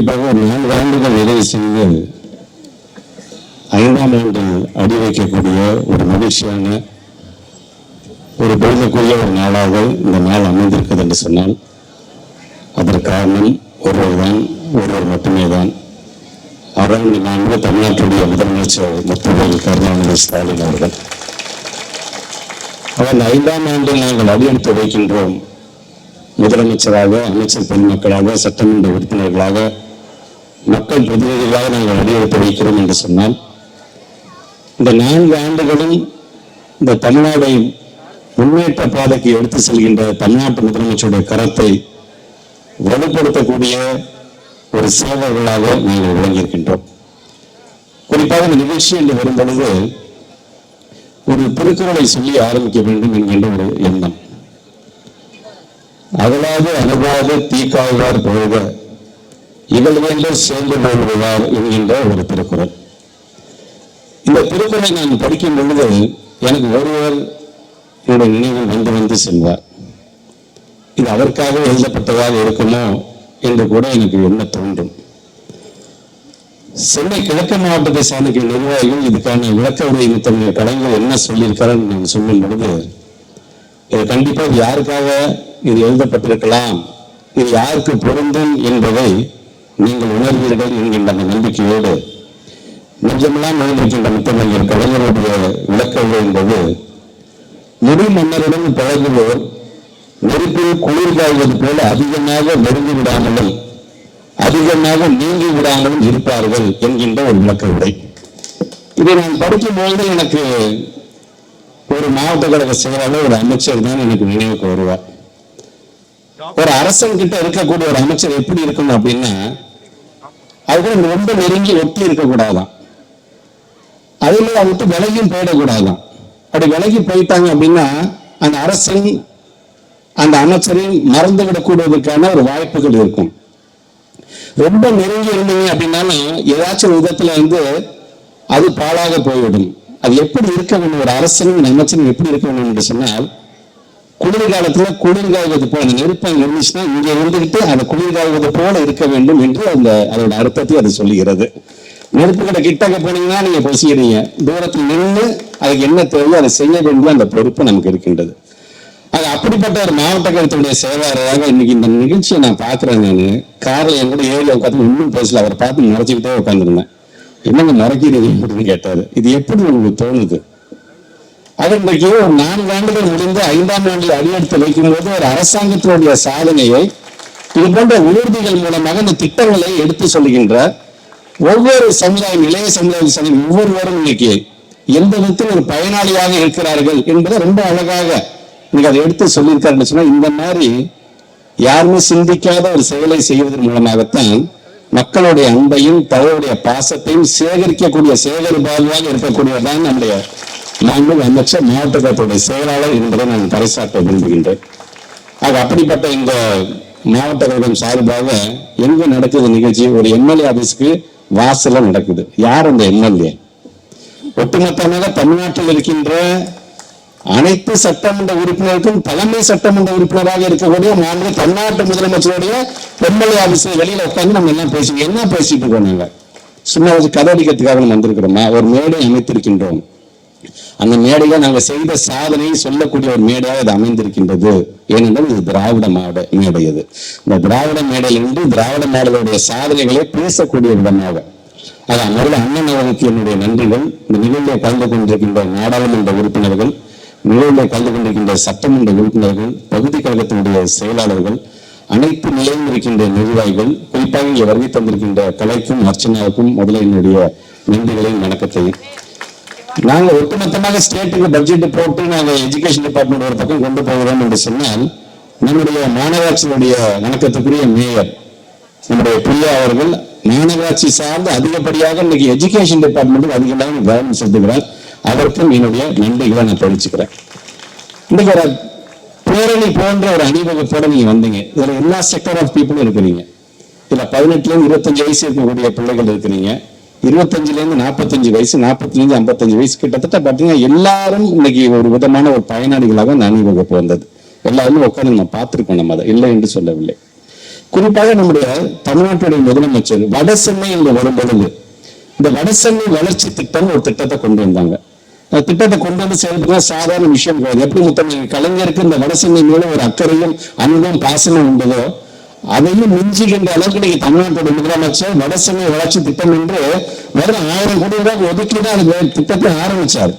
குறிப்பாக ஒரு நான்கு ஆண்டுகள் நிறைவு செய்து ஐந்தாம் ஆண்டு அடி வைக்கக்கூடிய ஒரு மகிழ்ச்சியான ஒரு பெருமைக்குரிய ஒரு நாளாக இந்த நாள் அமைந்திருக்கிறது என்று சொன்னால் அதற்கு காரணம் ஒருவர் தான் ஒருவர் மட்டுமே தான் அவர் இந்த நான்கு தமிழ்நாட்டுடைய முதலமைச்சர் முத்துவேல் கருணாநிதி ஸ்டாலின் அவர்கள். அவன் ஐந்தாம் ஆண்டில் நாங்கள் அடியெடுத்து வைக்கின்றோம். முதலமைச்சராக அமைச்சர் பெண்மக்களாக சட்டமன்ற உறுப்பினர்களாக மக்கள் பிரதிநிதிகளாக நாங்கள் அடியெடுத்து வைக்கிறோம் என்று சொன்னால் இந்த நான்கு ஆண்டுகளும் இந்த தமிழ்நாடை முன்னேற்ற பாதைக்கு எடுத்து செல்கின்ற தமிழ்நாட்டு முதலமைச்சருடைய கரத்தை வலுப்படுத்தக்கூடிய ஒரு சேவைகளாக நாங்கள் விளங்கியிருக்கின்றோம். குறிப்பாக இந்த நிகழ்ச்சி என்று வரும் பொழுது ஒரு திருக்குறளை சொல்லி ஆரம்பிக்க வேண்டும் என்கின்ற ஒரு எண்ணம். அகலாது அணுகாது தீக்காய்வார் பொழுத இகழ்வேண்ட சேர்ந்து கொள்வார் என்கின்ற ஒரு திருக்குறள். இந்த திருக்குறளை நான் படிக்கும் பொழுது எனக்கு ஒருவர் என்னுடைய நினைவில் வந்து வந்து செல்வார். இது அதற்காக எழுதப்பட்டதாக இருக்குமோ என்று கூட எனக்கு என்ன தோன்றும். சென்னை கிழக்கு மாவட்டத்தை சார்ந்த நிர்வாகிகள் இதுக்கான விளக்க உரை தன்னுடைய கலைஞர் என்ன சொல்லியிருக்காருன்னு நான் சொல்லும் பொழுது இது கண்டிப்பாக யாருக்காக இது எழுதப்பட்டிருக்கலாம் இது யாருக்கு பொருந்தும் என்பதை நீங்கள் உணர்வீர்கள் என்கின்ற அந்த நம்பிக்கையோடு நிஜமெல்லாம் எழுந்திருக்கின்ற முத்தமிழர் கலைஞருடைய விளக்கங்கள் என்பது முடி மன்னருடன் பழகுவோர் நெருப்பில் குளிர் காய்வது போல அதிகமாக நெருங்கி விடாமலும் அதிகமாக நீங்கி விடாமலும் இருப்பார்கள் என்கின்ற ஒரு விளக்க உரை இதை நான் படிக்கும்போது எனக்கு ஒரு மாவட்ட கழக செயலாளர் ஒரு அமைச்சர் தான் எனக்கு நினைவுக்கு வருவார் ஒரு அரசன் கிட்ட இருக்கக்கூடிய ஒரு அமைச்சர் எப்படி இருக்கணும் அப்படின்னா அவங்க ரொம்ப நெருங்கி ஒட்டி இருக்கக்கூடாதான் அதுல அதை விலகியும் போயிடக்கூடாதான் அப்படி விலகி போயிட்டாங்க அப்படின்னா அந்த அரசன் அந்த அமைச்சரை மறந்து விடக்கூடுவதற்கான ஒரு வாய்ப்புகள் இருக்கும். ரொம்ப நெருங்கி இருந்தீங்க அப்படின்னாலும் ஏதாச்சும் விதத்துல வந்து அது பாழாக போய்விடும். அது எப்படி இருக்க வேண்டும்? ஒரு அரசனும் அமைச்சரும் எப்படி இருக்க வேண்டும் என்று சொன்னால் குளிர் காலத்துல குளிர் காய்வது போல அந்த நெருப்பம் இருந்துச்சுன்னா இங்க இருந்துகிட்டு அந்த குளிர் காய்வது போல இருக்க வேண்டும் என்று அந்த அதோட அர்த்தத்தை அது சொல்லுகிறது. நெருப்பு கடை கிட்டக்க போனீங்கன்னா நீங்க பசிக்கிறீங்க. தூரத்தில் நின்று அதுக்கு என்ன தேவையோ அதை செய்ய வேண்டிய அந்த பொறுப்பு நமக்கு இருக்கின்றது. அது அப்படிப்பட்ட ஒரு மாவட்ட கழகத்துடைய செயலாளராக இன்னைக்கு இந்த நிகழ்ச்சியை நான் பாக்குறேன் நான். காரில் என் கூட ஏரியா உட்காந்து இன்னும் பேசல. அவரை பார்த்து முறைச்சிக்கிட்டே உட்காந்துருந்தேன் என்னங்க முறைக்கிறீங்க அப்படின்னு கேட்டாரு. இது எப்படி உங்களுக்கு தோணுது? அதன் இன்றைக்கு ஒரு நான்கு ஆண்டுகள் முடிந்து ஐந்தாம் ஆண்டில் அடியெடுத்து வைக்கும்போது ஒரு அரசாங்கத்தினுடைய சாதனையை இது போன்ற உறுதிகள் மூலமாக இந்த திட்டங்களை எடுத்து சொல்லுகின்ற ஒவ்வொரு சமுதாயம் இளைய சமுதாய சமுதாயம் ஒவ்வொருவரும் இன்னைக்கு எந்த விதத்தில் ஒரு பயனாளியாக இருக்கிறார்கள் என்பதை ரொம்ப அழகாக நீங்க அதை எடுத்து சொல்லியிருக்காருன்னு சொன்னா இந்த மாதிரி யாருமே சிந்திக்காத ஒரு செயலை செய்வதன் மூலமாகத்தான் மக்களுடைய அன்பையும் தவறுடைய பாசத்தையும் சேகரிக்கக்கூடிய சேகரிப்பாக இருக்கக்கூடியதான் நம்முடைய நாங்கள் அமைச்சர் மாவட்ட கழகத்துடைய செயலாளர் என்பதை நான் பறைசாற்ற விரும்புகின்றேன். ஆக அப்படிப்பட்ட இந்த மாவட்ட கழகம் சார்பாக எங்க நடக்குது நிகழ்ச்சி? ஒரு எம்எல்ஏ ஆபீஸ்க்கு வாசல நடக்குது. யார் அந்த எம்எல்ஏ ஒட்டுமொத்தமாக தமிழ்நாட்டில் இருக்கின்ற அனைத்து சட்டமன்ற உறுப்பினருக்கும் தலைமை சட்டமன்ற உறுப்பினராக இருக்கக்கூடிய மாநில தமிழ்நாட்டு முதலமைச்சருடைய எம்எல்ஏ ஆபீஸ் வெளியில உட்காந்து நம்ம எல்லாம் பேசி என்ன பேசிட்டு இருக்கோம் நாங்க? சும்மா ஒரு கதை அடிக்கிறதுக்காக நம்ம வந்திருக்கிறோமா? ஒரு மேடை அமைத்திருக்கின்றோம். அந்த மேடையில நாங்க செய்த சாதனையை சொல்லக்கூடிய ஒரு மேடையாக அது அமைந்திருக்கின்றது. ஏனென்றால் இது திராவிட மாட மேடை இது. இந்த திராவிட மேடையிலிருந்து திராவிட மாடலுடைய சாதனைகளை பேசக்கூடிய விதமாக. அது அமர்ந்த அண்ணன் அவர்களுக்கு என்னுடைய நன்றிகள். இந்த நிகழ்வில் கலந்து கொண்டிருக்கின்ற நாடாளுமன்ற உறுப்பினர்கள் நிகழ்வில் கலந்து கொண்டிருக்கின்ற சட்டமன்ற உறுப்பினர்கள் பகுதி கழகத்தினுடைய செயலாளர்கள் அனைத்து நிலையில் இருக்கின்ற நிர்வாகிகள் குறிப்பாக இங்கே வருகை தந்திருக்கின்ற கலைக்கும் அர்ச்சனாவுக்கும் முதல்ல என்னுடைய நன்றிகளையும் வணக்கத்தையும் நாங்கள் ஒட்டுமொத்தமாக ஸ்டேட்டுக்கு பட்ஜெட் போட்டு நாங்கள் எஜுகேஷன் டிபார்ட்மெண்ட் ஒரு பக்கம் கொண்டு போகிறோம் என்று சொன்னால் நம்முடைய மாநகராட்சியினுடைய வணக்கத்துக்குரிய மேயர் நம்முடைய பிரியா அவர்கள் மாநகராட்சி சார்ந்து அதிகப்படியாக இன்னைக்கு எஜுகேஷன் டிபார்ட்மெண்ட் அதிகமாக கவனம் செலுத்துகிறார். அதற்கும் என்னுடைய நன்றிகளை நான் தெரிவிச்சுக்கிறேன். இன்னைக்கு ஒரு பேரணி போன்ற ஒரு அணிவகுப்போட நீங்க வந்தீங்க. இதுல எல்லா செக்டர் ஆஃப் பீப்புளும் இருக்கிறீங்க. இதுல பதினெட்டுல இருந்து இருபத்தஞ்சு வயசு இருக்கக்கூடிய பிள்ளைகள் இருக்கிறீங்க. இருபத்தஞ்சுலேருந்து நாற்பத்தஞ்சு வயசு நாற்பத்தஞ்சு இருந்து ஐம்பத்தஞ்சு வயசு கிட்டத்தட்ட பாத்தீங்கன்னா எல்லாரும் இன்னைக்கு ஒரு விதமான ஒரு பயனாளிகளாக அந்த அணிவகுப்பு வந்தது. எல்லாருமே உட்காந்து நம்ம பார்த்துருக்கோம் நம்ம அதை. இல்லை என்று சொல்லவில்லை. குறிப்பாக நம்முடைய தமிழ்நாட்டுடைய முதலமைச்சர் வடசென்னை என்று வரும்பொழுது இந்த வடசென்னை வளர்ச்சி திட்டம் ஒரு திட்டத்தை கொண்டு வந்தாங்க. அந்த திட்டத்தை கொண்டு வந்து செயல்படுறது சாதாரண விஷயம் கிடையாது. எப்படி முத்தமிழ் கலைஞருக்கு இந்த வடசென்னை மேல ஒரு அக்கறையும் அன்பும் பாசனம் உண்டதோ அதையும் மிஞ்சுகின்ற அளவுக்கு இன்னைக்கு தமிழ்நாட்டோட முதலமைச்சர் வடசென்னை வளர்ச்சி திட்டம் என்று வெறும் ஆயிரம் கோடி ரூபாய் ஒதுக்கி தான் அந்த திட்டத்தை ஆரம்பிச்சார்.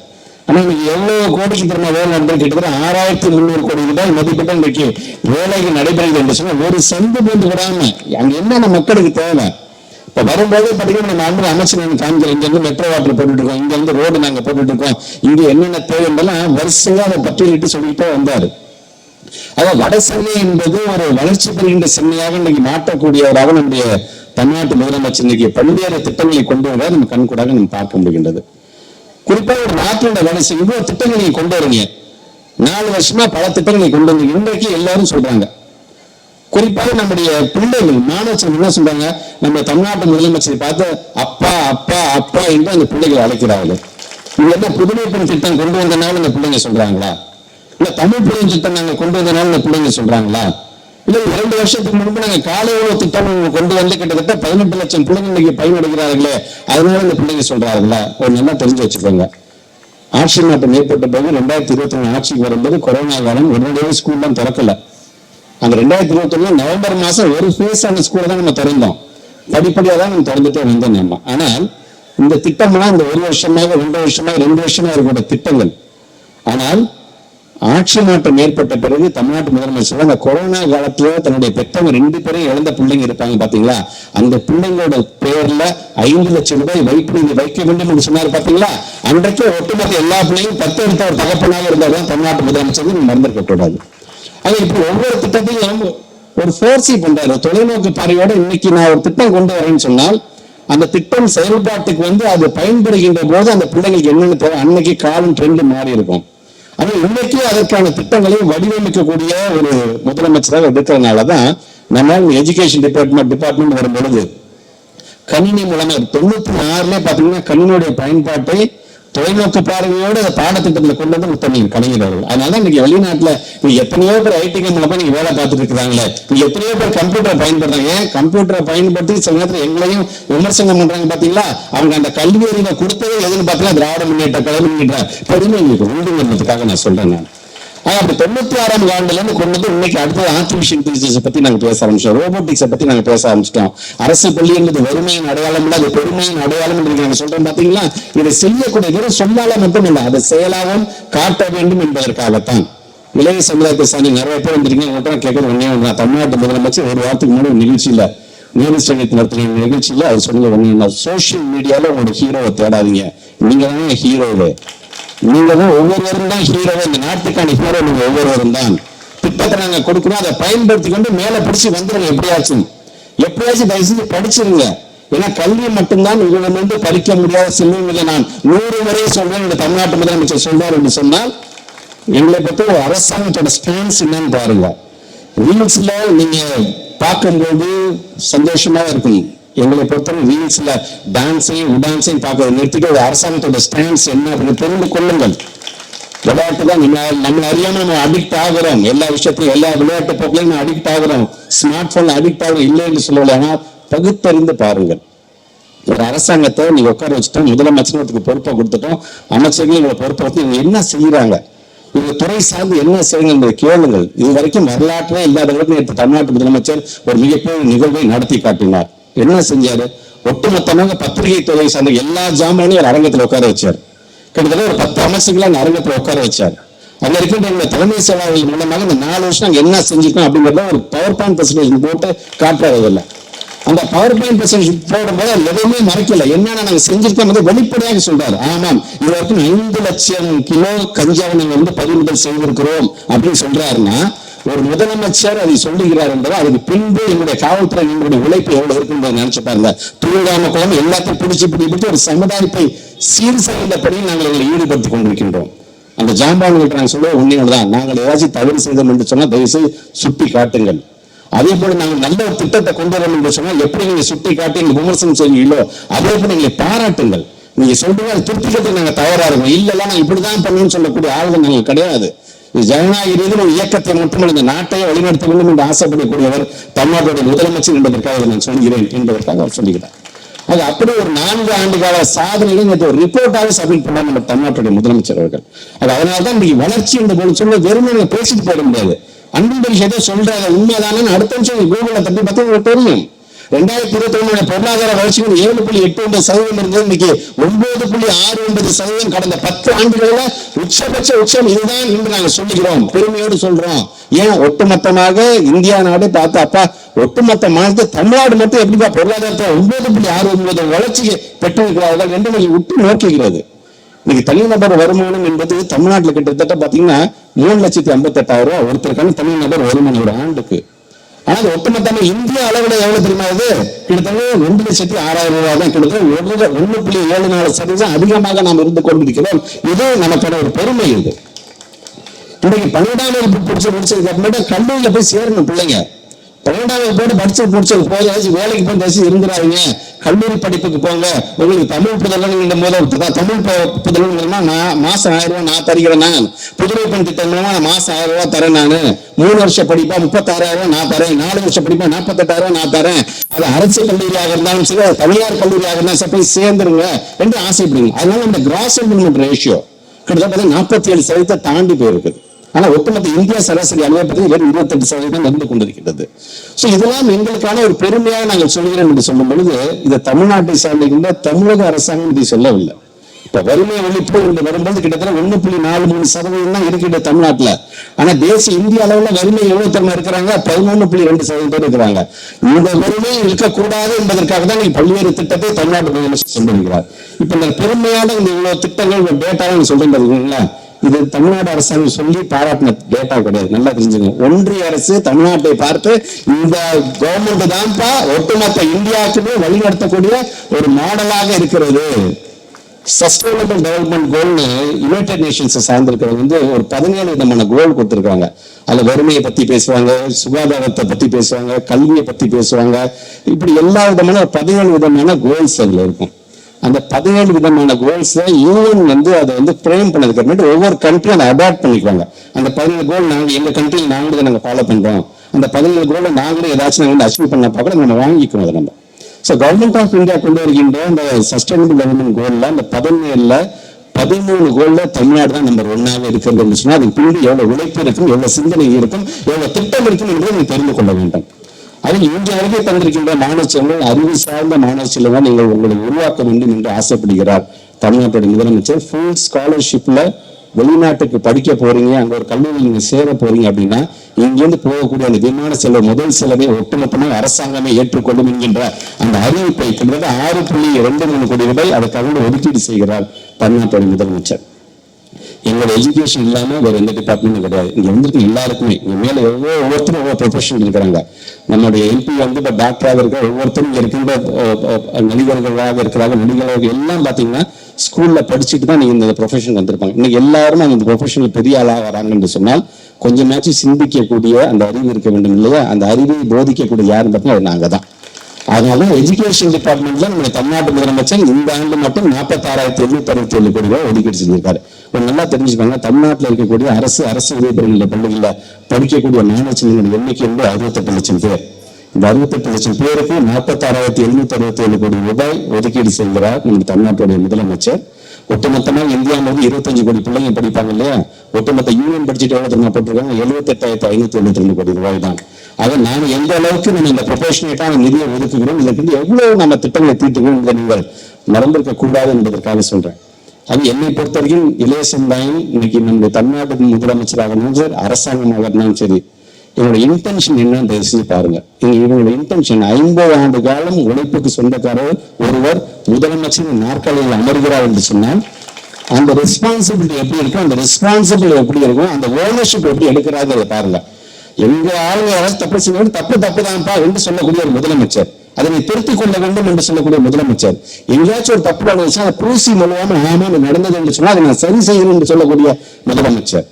ஆனா இன்னைக்கு எவ்வளவு கோடிக்கு திரும்ப வேலை நடந்தது கிட்டத்தட்ட ஆறாயிரத்தி முந்நூறு கோடி ரூபாய் மதிப்பிட்ட இன்னைக்கு வேலைகள் நடைபெறுகிறது என்று சொன்னா ஒரு செந்து போட்டு விடாம அங்க என்னென்ன மக்களுக்கு தேவை? இப்ப வரும்போது பாத்தீங்கன்னா நம்ம அன்பு அமைச்சர் எனக்கு காமிக்கிறோம் இங்க இருந்து மெட்ரோ வாட்டர் போட்டுட்டு இருக்கோம். இங்க இருந்து ரோடு நாங்க போட்டுட்டு இருக்கோம். இங்க என்னென்ன தேவைன்றெல்லாம் வரிசையா அதை பட்டியலிட்டு சொல்லிட்டே வந்தாரு. அதாவது வட சென்னை என்பது ஒரு வளர்ச்சி பெறுகின்ற சென்னையாக இன்னைக்கு மாற்றக்கூடியவராக நம்முடைய தமிழ்நாட்டு முதலமைச்சர் இன்னைக்கு பல்வேறு திட்டங்களை கொண்டு வர நம்ம கண்கூடாக நம்ம பார்க்க முடிகின்றது. குறிப்பாக ஒரு நாட்டினுடைய வளர்ச்சி இவ்வளவு திட்டங்களை நீங்க கொண்டு வரீங்க. நாலு வருஷமா பல திட்டங்களை கொண்டு வந்து இன்றைக்கு எல்லாரும் சொல்றாங்க. குறிப்பாக நம்முடைய பிள்ளைகள் மாணவர்கள் என்ன சொல்றாங்க? நம்ம தமிழ்நாட்டு முதலமைச்சரை பார்த்து அப்பா அப்பா அப்பா என்று அந்த பிள்ளைகளை அழைக்கிறார்கள். இது என்ன புதுமை பெண் திட்டம் கொண்டு வந்தனால அந்த பிள்ளைங்க சொல்றாங்களா? இல்ல தமிழ் பிள்ளைங்க திட்டம் நாங்க கொண்டு வந்தனால இந்த பிள்ளைங்க சொல்றாங்களா? இல்ல இரண்டு வருஷத்துக்கு முன்பு நாங்க காலை உணவு திட்டம் கொண்டு வந்து கிட்டத்தட்ட பதினெட்டு லட்சம் பிள்ளைங்க இன்னைக்கு பயனடைகிறார்களே அதனால இந்த பிள்ளைங்க சொல்றாங்களா ஒரு நல்லா தெரிஞ்சு வச்சுக்கோங்க. ஆட்சி மாற்றம் ஏற்பட்ட பிறகு ரெண்டாயிரத்தி இருபத்தி ஒண்ணு ஆட்சிக்கு வரும்போது கொரோனா காலம் உடனடியாக ஸ்கூல்லாம் திறக்கல. அந்த ரெண்டாயிரத்தி இருபத்தி ஒண்ணு நவம்பர் மாசம் ஒரு ஃபேஸ் அந்த ஸ்கூலை தான் நம்ம திறந்தோம். படிப்படியாக தான் நம்ம திறந்துட்டே வந்தோம் நம்ம. ஆனால் இந்த திட்டம்லாம் இந்த ஒரு வருஷமாக ரெண்டு வருஷமாக ரெண்டு வருஷமாக இருக்கக்கூடிய திட்டங்கள். ஆனால் ஆட்சி மாற்றம் ஏற்பட்ட பிறகு தமிழ்நாட்டு முதலமைச்சர் அந்த கொரோனா காலத்துல தன்னுடைய பெற்றவங்க ரெண்டு பேரும் இழந்த பிள்ளைங்க இருப்பாங்க பாத்தீங்களா? அந்த பிள்ளைங்களோட பேர்ல ஐந்து லட்சம் ரூபாய் வைப்பு நீங்க வைக்க வேண்டும் என்று சொன்னார் பாத்தீங்களா? அன்றைக்கு ஒட்டுமொத்த எல்லா பிள்ளையும் பத்து எடுத்த ஒரு தகப்பனாக இருந்தாலும் தமிழ்நாட்டு முதலமைச்சர் நீங்க மறந்துருக்க கூடாது. அது இப்போ ஒவ்வொரு திட்டத்தையும் ஒரு ஃபோர்ஸி பண்றாரு தொலைநோக்கு பார்வையோட இன்னைக்கு நான் ஒரு திட்டம் கொண்டு வரேன்னு சொன்னால் அந்த திட்டம் செயல்பாட்டுக்கு வந்து அது பயன்படுகின்ற போது அந்த பிள்ளைங்களுக்கு என்னென்ன தேவை அன்னைக்கு காலம் ட்ரெண்ட் மாறி இருக்கும் ஆனால் இன்னைக்கு அதற்கான திட்டங்களை வடிவமைக்கக்கூடிய ஒரு முதலமைச்சராக இருக்கிறதுனாலதான் நம்ம எஜுகேஷன் டிபார்ட்மெண்ட் டிபார்ட்மெண்ட் வரும் பொழுது கணினி மூலமாக தொண்ணூத்தி ஆறுல பாத்தீங்கன்னா கணினியுடைய பயன்பாட்டை தொலைநோக்கு பார்வையோட அதை பாடத்திட்டத்துல கொண்டு வந்து முத்தமிழ் கலைஞர்கள். அதனால இன்னைக்கு வெளிநாட்டுல நீங்க எத்தனையோ பேர் ஐடி மூலமா நீங்க வேலை பார்த்துட்டு இருக்கிறாங்களே. எத்தனையோ பேர் கம்ப்யூட்டரை பயன்படுறாங்க ஏன் கம்ப்யூட்டரை பயன்படுத்தி சில நேரத்தில் எங்களையும் விமர்சனம் பண்றாங்க பாத்தீங்களா? அவங்க அந்த கல்வி அறிவை கொடுத்ததே எதுன்னு பார்த்தீங்கன்னா திராவிட முன்னேற்ற கழகம் என்கிற பெருமை எங்களுக்கு உண்டுங்கிறதுக்காக நான் சொல்றேன் நான். ஆனா அப்படி தொண்ணூத்தி ஆறாம் ஆண்டுல இருந்து கொண்டு வந்து இன்னைக்கு அடுத்தது ஆர்டிபிஷியல் இன்டெலிஜென்ஸ் பத்தி நாங்க பேச ஆரம்பிச்சோம். ரோபோட்டிக்ஸை பத்தி நாங்க பேச ஆரம்பிச்சிட்டோம். அரசு பள்ளி என்பது வறுமையின் அடையாளம் இல்ல. அது பெருமையின் அடையாளம் என்று நாங்க சொல்றோம் பாத்தீங்களா? இதை செய்யக்கூடிய வெறும் சொல்லால மட்டும் இல்லை அதை செயலாகவும் காட்ட வேண்டும் என்பதற்காகத்தான். இளைய சமுதாயத்தை சார்ந்து நிறைய பேர் வந்திருக்கீங்க. உங்கள்கிட்ட கேட்கறது ஒன்னே ஒன்று தமிழ்நாட்டு முதலமைச்சர் ஒரு வாரத்துக்கு முன்னாடி ஒரு நிகழ்ச்சியில நியூஸ் சங்கத்தில் நடத்தின நிகழ்ச்சியில அது சொன்னது ஒண்ணு சோசியல் மீடியால உங்களோட ஹீரோவை தேடாதீங்க. நீங்க தானே ஹீரோவே நீங்க தான் ஒவ்வொருவரும் தான் ஹீரோ இந்த நாட்டுக்கான ஹீரோ நீங்க ஒவ்வொருவரும் தான். திட்டத்தை நாங்க கொடுக்கணும் அதை பயன்படுத்தி கொண்டு மேல பிடிச்சி வந்துருங்க எப்படியாச்சும். எப்படியாச்சும் தயவு செஞ்சு படிச்சிருங்க. ஏன்னா கல்வி மட்டும்தான் இவங்களிருந்து பறிக்க முடியாத செல்வம் இல்லை. நான் நூறு முறை சொல்றேன் இந்த தமிழ்நாட்டு முதலமைச்சர் சொல்றார் என்று சொன்னால் எங்களை பத்தி ஒரு அரசாங்கத்தோட ஸ்டான்ஸ் என்னன்னு பாருங்க. ரீல்ஸ்ல நீங்க பார்க்கும்போது சந்தோஷமா இருக்கும். எங்களை பொறுத்தவரை ரீல்ஸ்ல டான்ஸையும் டான்ஸையும் பார்க்கறது நிறுத்திட்டு ஒரு அரசாங்கத்தோட ஸ்டாண்ட்ஸ் என்ன அப்படின்னு தெரிந்து கொள்ளுங்கள். விளையாட்டு தான் நம்ம நம்ம அறியாம நம்ம அடிக்ட் ஆகிறோம். எல்லா விஷயத்தையும் எல்லா விளையாட்டு போக்கிலையும் நம்ம அடிக்ட் ஆகிறோம். ஸ்மார்ட் போன்ல அடிக்ட் ஆகும் இல்லை என்று சொல்லல ஆனால் பகுத்தறிந்து பாருங்கள். ஒரு அரசாங்கத்தை நீங்க உட்கார வச்சுட்டோம். முதலமைச்சருக்கு பொறுப்பை கொடுத்துட்டோம். அமைச்சர்கள் இவங்களை பொறுப்பை வச்சு இவங்க என்ன செய்யறாங்க இவங்க துறை சார்ந்து என்ன செய்யுங்க என்பதை கேளுங்கள். இது வரைக்கும் வரலாற்றே இல்லாத அளவுக்கு நேற்று தமிழ்நாட்டு முதலமைச்சர் ஒரு மிகப்பெரிய நிகழ்வை நடத்தி காட்டினார். என்ன செஞ்சாரு? ஒட்டுமொத்தமாக பத்திரிகை துறை சார்ந்த எல்லா ஜாமானையும் ஒரு அரங்கத்தில் உட்கார வச்சார். கிட்டத்தட்ட ஒரு பத்து அமைச்சர்களை அந்த அரங்கத்தில் உட்கார வச்சார். அங்க இருக்கின்ற தலைமை செயலாளர்கள் மூலமாக இந்த நாலு வருஷம் நாங்கள் என்ன செஞ்சுக்கோம் அப்படிங்கிறத ஒரு பவர் பாயிண்ட் பிரசன்டேஷன் போட்டு காட்டுறதில்லை. அந்த பவர் பாயிண்ட் பிரசன்டேஷன் போடும்போது அது எதுவுமே மறைக்கல. என்னென்ன நாங்கள் செஞ்சிருக்கோம் வந்து வெளிப்படையாக சொல்றாரு. ஆமாம் இது வரைக்கும் ஐந்து லட்சம் கிலோ கஞ்சாவை நாங்கள் வந்து பறிமுதல் செய்திருக்கிறோம் அப்படின்னு சொல்றாருன்னா ஒரு முதலமைச்சர் அதை சொல்லுகிறார் என்பது அதுக்கு பின்பு என்னுடைய காவல்துறை எங்களுடைய உழைப்பு எவ்வளவு இருக்கும் நினைச்சு பாருங்க. தூங்காம குழம்பு எல்லாத்தையும் பிடிச்சு பிடிப்பிட்டு ஒரு சமுதாயத்தை சீர் செய்கின்ற நாங்கள் எங்களை ஈடுபடுத்திக் கொண்டிருக்கின்றோம். அந்த ஜாம்பான்கள் நாங்கள் சொல்ல உண்மையோடு நாங்கள் ஏதாச்சும் தவறு செய்தோம் என்று சொன்னால் தயவுசெய்து சுட்டி காட்டுங்கள். அதே போல நாங்கள் நல்ல ஒரு திட்டத்தை கொண்டு வரோம் என்று சொன்னால் எப்படி நீங்க சுட்டி காட்டி நீங்க விமர்சனம் செய்வீங்களோ அதே போல நீங்க பாராட்டுங்கள். நீங்க சொல்றீங்க அதை திருப்திக்கிறதுக்கு நாங்க தயாரா இருக்கோம். இல்ல நான் இப்படிதான் பண்ணணும்னு சொல்லக்கூடிய ஆளுநர் நாங்கள் கிடையாது. ஜனநாயக ஒரு இயக்கத்தை மட்டுமல்ல இந்த நாட்டையே வழிநடத்த வேண்டும் என்று ஆசைப்படக்கூடியவர் தமிழ்நாட்டுடைய முதலமைச்சர் என்பதற்காக நான் சொல்கிறேன் என்பதற்காக அவர் சொல்லுகிறார் அது அப்படி ஒரு நான்கு ஆண்டு கால சாதனைகளை நேற்று ஒரு ரிப்போர்ட்டாக சப்மிட் பண்ணார் நம்ம தமிழ்நாட்டுடைய முதலமைச்சர் அவர்கள். அது அதனால தான் இன்னைக்கு வளர்ச்சி என்று போல சொல்ல வெறுமை பேசிட்டு போயிட முடியாது. அன்பின் விஷயத்தை சொல்றாங்க உண்மைதானே அடுத்த நிமிஷம் கூகுள தட்டி பார்த்தா தெரியும். ரெண்டாயிரத்தி இருபத்தி ஒன்னு பொருளாதார வளர்ச்சி ஏழு புள்ளி எட்டு ஒன்பது சதவீதம் இருந்தது. இன்னைக்கு ஒன்பது புள்ளி ஆறு ஒன்பது சதவீதம் கடந்த பத்து ஆண்டுகளில் உச்சபட்ச உச்சம் இதுதான் என்று நாங்கள் சொல்லுகிறோம். பெருமையோடு சொல்றோம். ஏன்? ஒட்டுமொத்தமாக இந்தியா நாடு பார்த்து அப்பா ஒட்டுமொத்த மாநிலத்தை தமிழ்நாடு மட்டும் எப்படிப்பா பொருளாதாரத்தை ஒன்பது புள்ளி ஆறு ஒன்பது வளர்ச்சியை பெற்றிருக்கிறார்கள் என்று நீங்கள் உற்று நோக்குகிறது. இன்னைக்கு தனிநபர் வருமானம் என்பது தமிழ்நாட்டில் கிட்டத்தட்ட பாத்தீங்கன்னா மூணு லட்சத்தி ஐம்பத்தி எட்டாயிரம் ரூபாய். ஒருத்தருக்கான தனிநபர் வருமானம் ஒரு ஆண்டுக்கு. ஆனா அது ஒட்டுமொத்தமா இந்திய அளவுல எவ்வளவு தெரியுமா இது? கிட்டத்தட்ட ரெண்டு லட்சத்தி ஆறாயிரம் ரூபாய் தான் கிட்டத்தட்ட ஒன்று ஒண்ணு புள்ளி ஏழு நாலு சதவீதம் அதிகமாக நாம் இருந்து கொண்டிருக்கிறோம். இது நமக்கான ஒரு பெருமை இது. இன்னைக்கு பன்னெண்டாம் வகுப்பு பிடிச்ச முடிச்சதுக்கு அப்புறமேட்டு கல்லூரியில போய் சேரணும் பிள்ளைங்க. பன்னெண்டாவது போட்டு படிச்சு முடிச்சது போதாச்சு வேலைக்கு போய் தச்சு இருந்துறாங்க கல்லூரி படிப்புக்கு போங்க. உங்களுக்கு தமிழ் புதல்வன் போது தமிழ் பு- புதல்வன் மூலமா நான் மாசம் ஆயிரம் ரூபாய் நான் தருகிறேன் நான். புதுமை பெண் திட்டம் மூலமா நான் மாசம் ஆயிரம் ரூபாய் தரேன் நான். மூணு வருஷம் படிப்பா முப்பத்தாறாயிரம் ரூபாய் நான் தரேன். நாலு வருஷம் படிப்பா நாற்பத்தெட்டாயிரம் ரூபாய் நான் தரேன். அது அரசு கல்லூரியாக இருந்தாலும் சரி அது தனியார் கல்லூரியாக இருந்தாலும் சரி போய் சேர்ந்துருங்க என்று ஆசைப்படுங்க அதனால இந்த கிராஸ் இன்வெஸ்ட்மெண்ட் ரேஷியோ கிட்டத்தட்ட நாற்பத்தி ஏழு சதவீதத்தை தாண்டி போயிருக்குது. ஆனா ஒட்டுமொத்த இந்திய சராசரி அளவை வெறும் இருபத்தெட்டு சதவீதம் நடந்து கொண்டிருக்கிறது சோ இதெல்லாம் எங்களுக்கான ஒரு பெருமையாக நாங்கள் சொல்கிறோம் என்று சொல்லும் பொழுது இதை தமிழ்நாட்டை சார்ந்திருக்கின்ற தமிழக அரசாங்கம் இதை சொல்லவில்லை. இப்ப வறுமை ஒழிப்பு என்று வரும்போது கிட்டத்தட்ட ஒண்ணு புள்ளி நாலு மூணு சதவீதம் தான் இருக்கின்ற தமிழ்நாட்டுல. ஆனா தேசிய இந்திய அளவுல வறுமை எவ்வளவு திறமை இருக்கிறாங்க பதினொன்று புள்ளி ரெண்டு சதவீதம் பேர் இருக்கிறாங்க. இந்த வறுமை இருக்கக்கூடாது என்பதற்காக தான் நீங்க பல்வேறு திட்டத்தை தமிழ்நாட்டு முதலமைச்சர் சொல்லியிருக்கிறார். இப்ப இந்த பெருமையான இந்த இவ்வளவு திட்டங்கள் இந்த டேட்டாவை சொல்றேன் இது தமிழ்நாடு அரசாங்கம் சொல்லி பாராட்டின டேட்டா கிடையாது. நல்லா தெரிஞ்சுங்க. ஒன்றிய அரசு தமிழ்நாட்டை பார்த்து இந்த கவர்மெண்ட் தான்ப்பா ஒட்டுமொத்த இந்தியாவுக்குமே வழிநடத்தக்கூடிய ஒரு மாடலாக இருக்கிறது. சஸ்டைனபிள் டெவலப்மெண்ட் கோல்னு யுனைடெட் நேஷன்ஸ் சார்ந்திருக்கிறது வந்து ஒரு பதினேழு விதமான கோல் கொடுத்துருக்காங்க. அதில் வறுமையை பற்றி பேசுவாங்க சுகாதாரத்தை பற்றி பேசுவாங்க கல்வியை பற்றி பேசுவாங்க. இப்படி எல்லா விதமான பதினேழு விதமான கோல்ஸ் அதில் இருக்கும். அந்த பதினேழு விதமான கோல்ஸ் யூஎன் வந்து அதை வந்து ஃப்ரேம் பண்ணதுக்கு அப்புறமேட்டு ஒவ்வொரு கண்ட்ரியும் அதை அடாப்ட் பண்ணிக்குவாங்க. அந்த பதினேழு கோல் நாங்கள் எங்கள் கண்ட்ரியில் நாங்களும் இதை நாங்கள் ஃபாலோ பண்ணுறோம் அந்த பதினேழு கோலை நாங்களும் ஏதாச்சும் நாங்கள் அச்சீவ் பண்ண பார்க்க நம்ம வாங்கிக்கணும் அதை நம்ம. ஸோ கவர்மெண்ட் ஆஃப் இந்தியா கொண்டு வருகின்ற அந்த சஸ்டைனபிள் டெவலப்மெண்ட் கோலில் அந்த பதினேழில் பதிமூணு கோல்ல தமிழ்நாடு தான் நம்பர் ஒன்னாக இருக்கிறது சொன்னா அதுக்கு பின்னாடி எவ்வளவு உழைப்பு இருக்கும் எவ்வளவு சிந்தனை இருக்கும் எவ்வளவு திட்டம் இருக்கும் என்பதை நீங்கள் தெரிந்து கொள்ள வேண்டும். அதில் இன்று வரைக்கும் தந்திருக்கின்ற மாணவ செல்வங்கள் அறிவு சார்ந்த மாணவ செல்வங்கள் நீங்கள் உங்களை உருவாக்க வேண்டும் என்று ஆசைப்படுகிறார். தமிழ்நாட்டுடைய முதலமைச்சர் ஃபுல் ஸ்காலர்ஷிப்ல வெளிநாட்டுக்கு படிக்க போறீங்க அங்க ஒரு கல்லூரியில் நீங்க சேர போறீங்க அப்படின்னா இங்கிருந்து போகக்கூடிய அந்த விமான செலவு முதல் செலவை ஒட்டுமொத்தமாக அரசாங்கமே ஏற்றுக்கொள்ளும் என்கின்ற அந்த அறிவிப்பை கிட்டத்தட்ட ஆறு புள்ளி ரெண்டு மூணு கோடி ரூபாய் அதற்காக ஒதுக்கீடு செய்கிறார் தமிழ்நாட்டுடைய முதலமைச்சர். எங்களோட எஜுகேஷன் இல்லாமல் வேறு எந்த டிபார்ட்மெண்ட்டும் கிடையாது. இங்கே வந்துருக்கு எல்லாருக்குமே இங்கே மேலே ஒவ்வொரு ஒவ்வொருத்தரும் ஒவ்வொரு ப்ரொஃபஷன் இருக்கிறாங்க நம்மளுடைய எம்பி வந்து இப்போ டாக்டராக இருக்க ஒவ்வொருத்தரும் இங்க இருக்கின்ற நடிகர்களாக இருக்கிறாங்க நடிகர்களாக எல்லாம் பார்த்தீங்கன்னா ஸ்கூலில் படிச்சுட்டு தான் நீங்கள் இந்த ப்ரொஃபஷன் வந்திருப்பாங்க. இன்னைக்கு எல்லாரும் அந்த ப்ரொஃபஷனில் பெரிய ஆளாக வராங்க என்று சொன்னால் கொஞ்சமாச்சும் சிந்திக்கக்கூடிய அந்த அறிவு இருக்க வேண்டும் இல்லையா? அந்த அறிவை போதிக்கக்கூடிய யாருன்னு பார்த்தீங்கன்னா அது தான் அதனால எஜுகேஷன் டிபார்ட்மெண்ட்ல நம்ம தமிழ்நாட்டு முதலமைச்சர் இந்த ஆண்டு மட்டும் நாற்பத்தாறாயிரத்தி எழுநூத்தி அறுபத்தி ஏழு கோடி ரூபாய் ஒதுக்கீடு செஞ்சிருக்காரு. ஒரு நல்லா தெரிஞ்சுக்கோங்க தமிழ்நாட்டில் இருக்கக்கூடிய அரசு அரசு உதவி பெறுகின்ற பள்ளிகளில் படிக்கக்கூடிய மாணவ செல்வங்களின் எண்ணிக்கை என்பது அறுபத்தெட்டு லட்சம் பேர். இந்த அறுபத்தெட்டு லட்சம் பேருக்கு நாற்பத்தாறாயிரத்தி எழுநூத்தி அறுபத்தி ஏழு கோடி ரூபாய் ஒதுக்கீடு செய்கிறார் நம்ம தமிழ்நாட்டுடைய முதலமைச்சர். ஒட்டுமொத்தமாக இந்தியாவில் இருபத்தஞ்சு கோடி பிள்ளைங்க படிப்பாங்க இல்லையா? ஒட்டுமொத்த யூனியன் பட்ஜெட் எவ்வளோ தெரியுமா போட்டிருக்காங்க? எழுபத்தெட்டாயிரத்தி ஐநூத்தி எழுபத்தி ரெண்டு கோடி ரூபாய் தான். அதை நாம் எந்த அளவுக்கு நம்ம இந்த ப்ரொஃபஷனேட்டாக நிதியை ஒதுக்குகிறோம் இதற்கு எவ்வளவு நம்ம திட்டங்களை தீட்டுகிறோம் இதை நீங்கள் மறந்திருக்க கூடாது என்பதற்காக சொல்றேன். அது என்னை பொறுத்த வரைக்கும் இளைய சமுதாயம் இன்னைக்கு நம்முடைய தமிழ்நாட்டு முதலமைச்சராக இருந்தாலும் சரி அரசாங்கமாக இருந்தாலும் சரி இவங்களோட இன்டென்ஷன் என்னன்னு தயவு பாருங்க. இங்க இவங்களோட இன்டென்ஷன் ஐம்பது ஆண்டு காலம் உழைப்புக்கு சொந்தக்காரர் ஒருவர் முதலமைச்சர் நாற்காலியில் அமர்கிறார் என்று சொன்னால் அந்த ரெஸ்பான்சிபிலிட்டி எப்படி இருக்கும் அந்த ரெஸ்பான்சிபிள் எப்படி இருக்கும் அந்த ஓனர்ஷிப் எப்படி எடுக்கிறாங்கிறத பாருங்க. எங்க ஆளுங்க யாராவது தப்பு செய்யணும் தப்பு தப்பு தான்ப்பா என்று சொல்லக்கூடிய ஒரு முதலமைச்சர். அதனை திருத்திக் கொள்ள வேண்டும் என்று சொல்லக்கூடிய முதலமைச்சர். எங்கேயாச்சும் ஒரு தப்பு நடந்துச்சுன்னா அதை பூசி மொழியாம ஆமாம் நடந்தது என்று சொன்னால் அதை நான் சரி செய்யணும் என்று சொல்லக்கூடிய முதலமைச்சர்.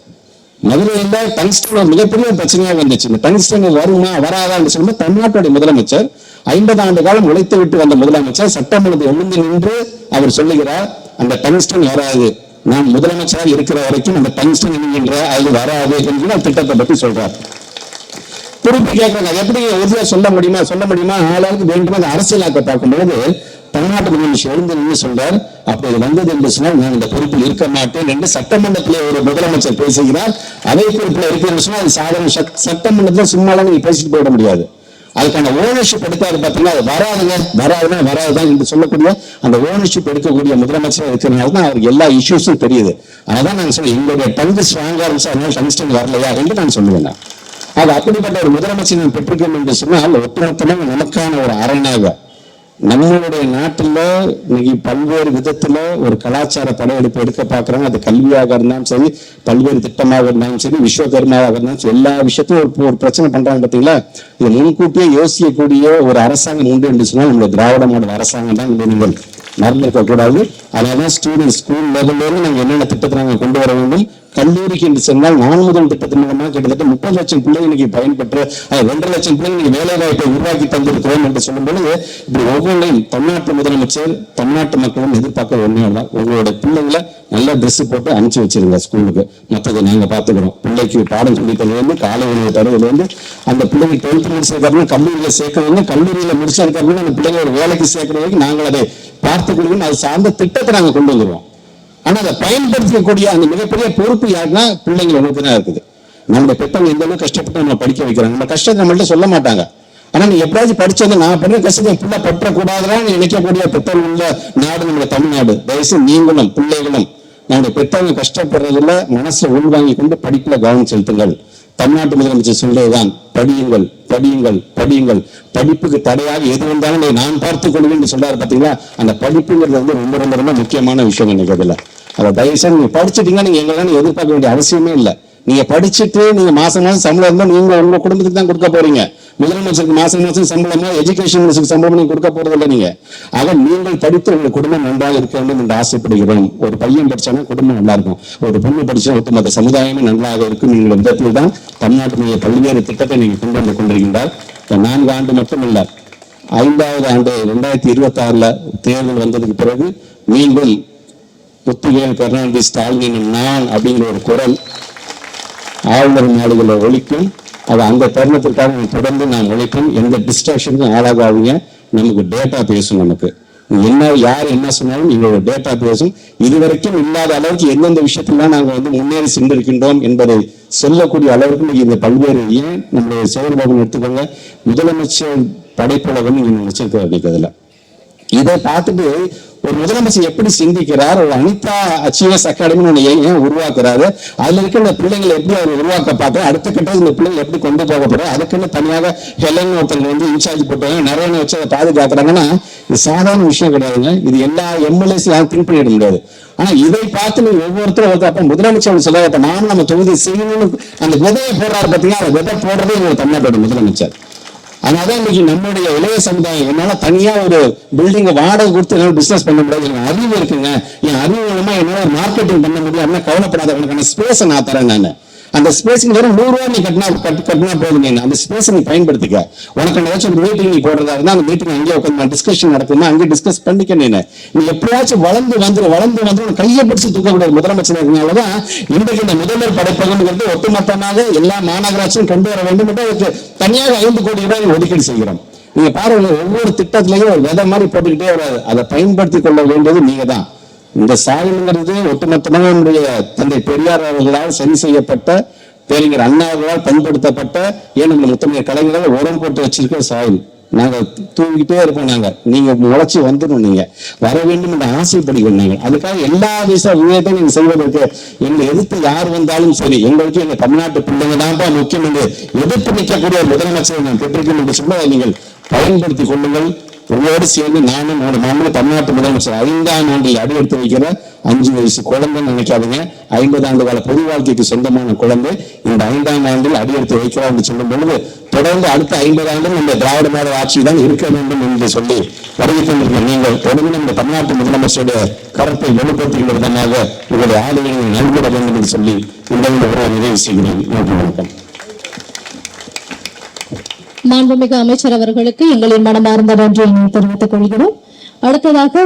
மதுரையில டங்ஸ்டன் மிகப்பெரிய பிரச்சனையாக பிரச்சனையா வந்துச்சு. இந்த டங்ஸ்டன் வருமா வராதா என்று சொல்லும்போது தமிழ்நாட்டுடைய முதலமைச்சர் ஐம்பது ஆண்டு காலம் உழைத்து விட்டு வந்த முதலமைச்சர் சட்டமன்றத்தை எழுந்து நின்று அவர் சொல்லுகிறார் அந்த டங்ஸ்டன் வராது. நான் முதலமைச்சராக இருக்கிற வரைக்கும் அந்த டங்ஸ்டன் என்கின்ற அது வராது என்கிற திட்டத்தை பற்றி சொல்றார். திருப்பி கேட்கறாங்க. எப்படி உறுதியா சொல்ல முடியுமா? சொல்ல முடியுமா? ஆளாளுக்கு வேண்டும்? அந்த அரசியலாக்க பார்க்கும்போது தமிழ்நாட்டு முதலமைச்சர் எழுந்து நின்று சொல்றார். அப்படி வந்தது என்று சொன்னால் நான் இந்த பொறுப்பில் இருக்க மாட்டேன் என்று சட்டமன்றத்திலே ஒரு முதலமைச்சர் பேசுகிறார். அதே பொறுப்பில் இருக்கிறேன் சொன்னால் அது சாதாரண சட்டமன்றத்தில் சும்மாலாம் நீங்க பேசிட்டு போயிட முடியாது. அதுக்கான ஓனர்ஷிப் எடுத்தாரு பார்த்தீங்கன்னா அது வராதுங்க. வராதுன்னா வராதுதான் என்று சொல்லக்கூடிய அந்த ஓனர்ஷிப் எடுக்கக்கூடிய முதலமைச்சர் இருக்கிறனால தான் அவருக்கு எல்லா இஷ்யூஸும் தெரியுது. அதான் நான் சொல்லுவேன் எங்களுடைய பங்கு ஸ்ட்ராங்கா இருந்துச்சு அதனால டங்ஸ்டன் வரலையா? என்று நான் சொல்லுவேன் அது அப்படிப்பட்ட ஒரு முதலமைச்சர் பெற்றிருக்கோம் என்று சொன்னால் ஒட்டுமொத்தமாக நமக்கான ஒரு அரணாக. நம்மளுடைய நாட்டில் இன்னைக்கு பல்வேறு விதத்தில் ஒரு கலாச்சார படையெடுப்பு எடுக்க பார்க்குறாங்க அது கல்வியாக இருந்தாலும் சரி பல்வேறு திட்டமாக இருந்தாலும் சரி விஸ்வகர்மாவாக இருந்தாலும் சரி எல்லா விஷயத்தையும் ஒரு ஒரு பிரச்சனை பண்ணுறாங்க பார்த்தீங்களா இது முன்கூட்டியே யோசிக்கக்கூடிய ஒரு அரசாங்கம் உண்டு என்று சொன்னால் நம்முடைய திராவிட மாடல் அரசாங்கம் தான் நீங்கள் மறந்துருக்கக்கூடாது. அதனால ஸ்டூடெண்ட் ஸ்கூல் லெவல்லேருந்து நாங்கள் என்னென்ன திட்டத்தை நாங்கள் கொண்டு வர வேண்டும் கல்லூரிக்கு என்று சென்றால் நான் முதல் திட்டத்தின் மூலமாக கிட்டத்தட்ட முப்பது லட்சம் பிள்ளைங்க இன்னைக்கு பயன்பெற்று அது ரெண்டரை லட்சம் பிள்ளைங்க இன்னைக்கு வேலை வாய்ப்பை உருவாக்கி தந்திருக்கிறோம் என்று சொல்லும் பொழுது இப்படி ஒவ்வொன்றையும் தமிழ்நாட்டு முதலமைச்சர் தமிழ்நாட்டு மக்களும் எதிர்பார்க்க ஒன்றே இல்லை உங்களோட பிள்ளைங்களை நல்ல ட்ரெஸ் போட்டு அனுப்பிச்சு வச்சிருங்க ஸ்கூலுக்கு. மற்றதை நாங்க பார்த்துக்கிறோம். பிள்ளைக்கு பாடம் சொல்லி தருவது காலை உணவு தருவது அந்த பிள்ளைங்க டுவெல்த் முடிச்சிருக்காருன்னு கல்லூரியில சேர்க்கறது கல்லூரியில முடிச்சிருக்காருன்னு அந்த பிள்ளைங்க ஒரு வேலைக்கு சேர்க்கிற வரைக்கும் நாங்கள் அதை பார்த்துக்கொள்வோம் அது சார்ந்த திட்டத்தை நாங்கள் கொண்டு வந்துருவோம். ஆனா அதை பயன்படுத்தக்கூடிய அந்த மிகப்பெரிய பொறுப்பு யாருன்னா பிள்ளைங்களுக்கு தான் இருக்குது. நம்ம பெற்றவங்க எந்த அளவுக்கு கஷ்டப்பட்டு நம்ம படிக்க வைக்கிறாங்க? நம்ம கஷ்டத்தை நம்மள்ட்ட சொல்ல மாட்டாங்க. ஆனா நீ எப்படியாச்சும் படிச்சது நான் பண்ற கஷ்டத்தை பிள்ளை பற்றக்கூடாதுன்னு நினைக்கக்கூடிய பெற்றோர்கள் உள்ள நாடு நம்ம தமிழ்நாடு. தயவுசு நீங்களும் பிள்ளைகளும் நம்முடைய பெற்றவங்க கஷ்டப்படுறதுல மனசை உள்வாங்கி கொண்டு படிப்புல கவனம் செலுத்துங்கள். தமிழ்நாட்டு முதலமைச்சர் சொல்றதுதான் படியுங்கள் படியுங்கள் படியுங்கள். படிப்புக்கு தடையாக எது வந்தாலும் நான் பார்த்துக் கொள்வேன் என்று சொல்றாரு பாத்தீங்களா? அந்த படிப்புங்கிறது வந்து ரொம்ப ரொம்ப ரொம்ப முக்கியமான விஷயம் எனக்கு அதுல அதை தயவுசெய்து நீங்க படிச்சிட்டீங்கன்னா நீங்க எங்களால எதிர்பார்க்க வேண்டிய அவசியமே இல்லை. நீங்க படிச்சுட்டு நீங்க மாசம் மாசம் சம்பளம் இருந்தா நீங்க உங்க குடும்பத்துக்கு தான் கொடுக்க போறீங்க. முதலமைச்சருக்கு மாசம் மாசம் சம்பளமா எஜுகேஷன் மினிஸ்டருக்கு சம்பளம் நீங்க கொடுக்க போறது இல்லை நீங்க. ஆக நீங்கள் படித்து உங்க குடும்பம் நன்றாக இருக்க வேண்டும் என்று ஆசைப்படுகிறோம். ஒரு பையன் படிச்சாலும் குடும்பம் நல்லா இருக்கும். ஒரு பொண்ணு படிச்சா ஒட்டுமொத்த சமுதாயமே நன்றாக இருக்கும். நீங்கள் விதத்தில் தான் தமிழ்நாட்டினுடைய பல்வேறு திட்டத்தை நீங்க கொண்டு வந்து கொண்டிருக்கின்றார். நான்கு ஆண்டு மட்டும் இல்ல ஐந்தாவது ஆண்டு ரெண்டாயிரத்தி இருபத்தி ஆறுல தேர்தல் வந்ததுக்கு பிறகு மீண்டும் முத்துவேல் கருணாநிதி ஸ்டாலின் நான் அப்படிங்கிற ஒரு குரல் ஆளுநர் நாடுகளை ஒழிக்கும். அது அந்த தருணத்திற்காக தொடர்ந்து நாம் ஒழிக்கும் எந்த டிஸ்ட்ராக்ஷனுக்கும் ஆளாகாதீங்க. நமக்கு டேட்டா பேசும் நமக்கு. என்ன யார் என்ன சொன்னாலும் எங்களோட டேட்டா பேசும். இதுவரைக்கும் இல்லாத அளவுக்கு எந்தெந்த விஷயத்திலாம் நாங்கள் வந்து முன்னேறி சென்றிருக்கின்றோம் என்பதை சொல்லக்கூடிய அளவுக்கு இந்த பல்வேறு ஏன் நம்மளுடைய செயல்பாடு எடுத்துக்கோங்க முதலமைச்சர் படைப்புலகம் நீங்க நினைச்சிருக்க வேண்டியதுல இதை பார்த்துட்டு ஒரு முதலமைச்சர் எப்படி சிந்திக்கிறார் ஒரு அனிதா அச்சீவர்ஸ் அகாடமின்னு ஒன்று ஏன் உருவாக்குறாரு? அதுல இருக்கிற இந்த பிள்ளைங்களை எப்படி அவர் உருவாக்க பார்த்து அடுத்த கட்டத்தில் இந்த பிள்ளைங்க எப்படி கொண்டு போக அதுக்குன்னு தனியாக ஹெலன் ஒருத்தங்க வந்து இன்சார்ஜ் போட்டாங்க நிறைய வச்சு அதை பாதுகாக்கிறாங்கன்னா இது சாதாரண விஷயம் கிடையாதுங்க. இது எல்லா எம்எல்ஏஸ் யாரும் திங்க் பண்ணிட முடியாது. ஆனா இதை பார்த்து நீ ஒவ்வொருத்தரும் வந்து அப்ப முதலமைச்சர் சொல்ல அப்ப நானும் நம்ம தொகுதி செய்யணும்னு அந்த விதையை போடுறாரு பார்த்தீங்கன்னா அந்த விதை போடுறதே எங்க தமிழ்நாட்டோட முதலமைச்சர். அதனால இன்னைக்கு நம்மளுடைய இளைய சமுதாயம் என்னால தனியா ஒரு பில்டிங்கை வாடகை கொடுத்து என்னால பிசினஸ் பண்ண முடியாது. எனக்கு அறிவு இருக்குங்க. என் அறிவு மூலமா என்னால மார்க்கெட்டிங் பண்ண முடியும். அப்படின்னு கவலைப்படாத உனக்கான ஸ்பேஸை நான் தரேன் நான். அந்த ஸ்பேஸுக்கு வெறும் நூறு நீ கட்டினா கட்டு கட்டினா போதும் நீ. அந்த ஸ்பேஸை நீ பயன்படுத்திக்க. உனக்கு ஏதாச்சும் ஒரு மீட்டிங் நீ போடுறதா இருந்தால் அந்த மீட்டிங் அங்கேயே உட்காந்து டிஸ்கஷன் நடக்குமா அங்கே டிஸ்கஸ் பண்ணிக்க நீ நீ எப்படியாச்சும் வளர்ந்து வந்துரு வளர்ந்து வந்து உனக்கு கையை பிடிச்சி தூக்கக்கூடிய முதலமைச்சர் இருக்கனாலதான் இன்றைக்கு இந்த முதல்வர் படைப்பகங்கிறது ஒட்டுமொத்தமாக எல்லா மாநகராட்சியும் கொண்டு வர வேண்டும் என்று அதுக்கு தனியாக ஐந்து கோடி ரூபாய் ஒதுக்கீடு செய்கிறோம். நீங்க பாருங்க ஒவ்வொரு திட்டத்திலையும் ஒரு விதை மாதிரி போட்டுக்கிட்டே வராது. அதை பயன்படுத்திக் கொள்ள வேண்டியது நீங்க தான் இந்த சாயல்ங்கிறது ஒட்டுமொத்தமாக நம்முடைய தந்தை பெரியார் அவர்களால் சரி செய்யப்பட்ட பேரிஞர் அண்ணாவர்களால் பயன்படுத்தப்பட்ட ஏன் நம்ம முத்தமிழ் கலைஞர்கள் உரம் போட்டு வச்சிருக்கிற சாயில். நாங்க தூங்கிட்டே இருப்போம் நாங்க. நீங்க முளைச்சி வந்துடும் நீங்க. வர வேண்டும் என்று ஆசைப்படுகிறோம் நாங்கள் அதுக்காக எல்லா விச உயரத்தையும் நீங்க செய்வதற்கு எங்களை எதிர்த்து யார் வந்தாலும் சரி எங்களுக்கு எங்க தமிழ்நாட்டு பிள்ளைங்க தான்ப்பா முக்கியம் என்று எதிர்த்து நிற்கக்கூடிய முதலமைச்சரை நான் பெற்றிருக்கேன் என்று சொன்னதை நீங்கள் பயன்படுத்திக் கொள்ளுங்கள். உங்களோடு சேர்ந்து நானும் என்னோட மாமல்ல தமிழ்நாட்டு முதலமைச்சர் ஐந்தாம் ஆண்டில் அடி எடுத்து வைக்கிற அஞ்சு வயசு குழந்தைன்னு நினைக்காதீங்க. ஐம்பது ஆண்டு கால பொது வாழ்க்கைக்கு சொந்தமான குழந்தை இந்த ஐந்தாம் ஆண்டில் அடி எடுத்து வைக்கிறோம் என்று சொல்லும் பொழுது தொடர்ந்து அடுத்த ஐம்பது ஆண்டும் இந்த திராவிட மாடல் ஆட்சி தான் இருக்க வேண்டும் என்று சொல்லி வருகை நீங்கள் தொடர்ந்து இந்த தமிழ்நாட்டு முதலமைச்சருடைய கருத்தை வெளிப்படுத்துகின்ற விதமாக உங்களுடைய ஆளுநர்களை நல்கிட வேண்டும் என்று சொல்லி இந்த உறவை நிறைவு செய்கிறேன். நன்றி வணக்கம். மாண்புமிகு அமைச்சர் அவர்களுக்கு எங்களின் மனமார்ந்த நன்றியை தெரிவித்துக் கொள்கிறோம். அடுத்ததாக